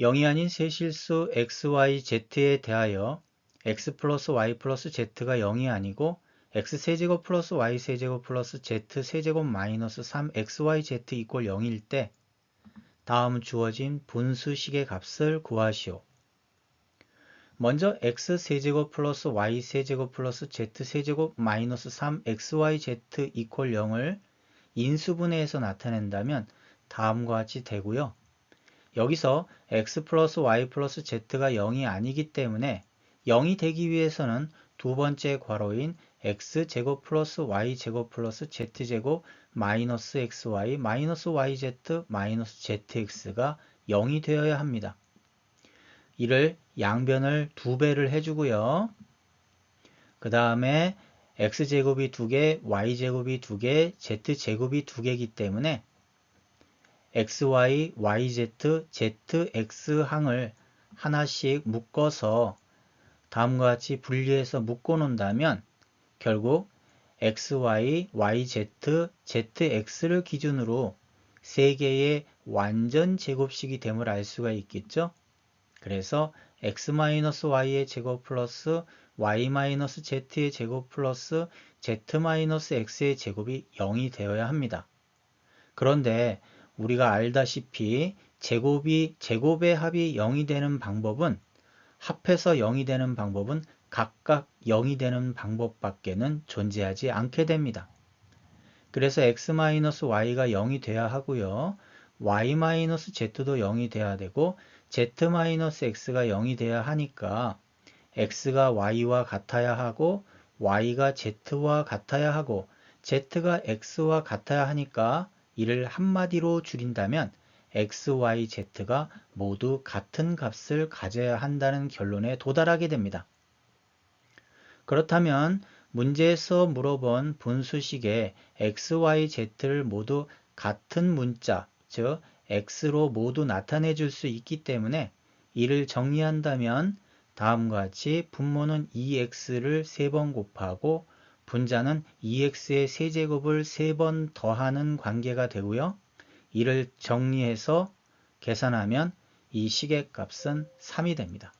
0이 아닌 세실수 xy, z에 대하여 x 플러스 y 플러스 z가 0이 아니고 x세제곱 플러스 y세제곱 플러스 z세제곱 마이너스 3xyz 이꼴 0일 때 다음 주어진 분수식의 값을 구하시오. 먼저 x세제곱 플러스 y세제곱 플러스 z세제곱 마이너스 3xyz 이꼴 0을 인수분해해서 나타낸다면 다음과 같이 되고요. 여기서 x 플러스 y 플러스 z가 0이 아니기 때문에 0이 되기 위해서는 두 번째 괄호인 x제곱 플러스 y제곱 플러스 z제곱 마이너스 xy 마이너스 yz 마이너스 zx가 0이 되어야 합니다. 이를 양변을 두 배를 해주고요. 그 다음에 x제곱이 두 개, y제곱이 두 개, z제곱이 두 개이기 때문에 xy, yz, zx 항을 하나씩 묶어서 다음과 같이 분리해서 묶어 놓는다면 결국 xy, yz, zx를 기준으로 세 개의 완전 제곱식이 됨을 알 수가 있겠죠. 그래서 x-y의 제곱 플러스 y-z의 제곱 플러스 z-x의 제곱이 0이 되어야 합니다. 그런데 우리가 알다시피 제곱이 제곱의 합이 0이 되는 방법은 합해서 0이 되는 방법은 각각 0이 되는 방법밖에는 존재하지 않게 됩니다. 그래서 x-y가 0이 돼야 하고요. y-z도 0이 돼야 되고 z-x가 0이 돼야 하니까 x가 y와 같아야 하고 y가 z와 같아야 하고 z가 x와 같아야 하니까 이를 한마디로 줄인다면 x, y, z가 모두 같은 값을 가져야 한다는 결론에 도달하게 됩니다. 그렇다면 문제에서 물어본 분수식에 x, y, z를 모두 같은 문자, 즉 x로 모두 나타내 줄 수 있기 때문에 이를 정리한다면 다음과 같이 분모는 2x를 3번 곱하고 분자는 2x의 세제곱을 3번 더하는 관계가 되고요. 이를 정리해서 계산하면 이 식의 값은 3이 됩니다.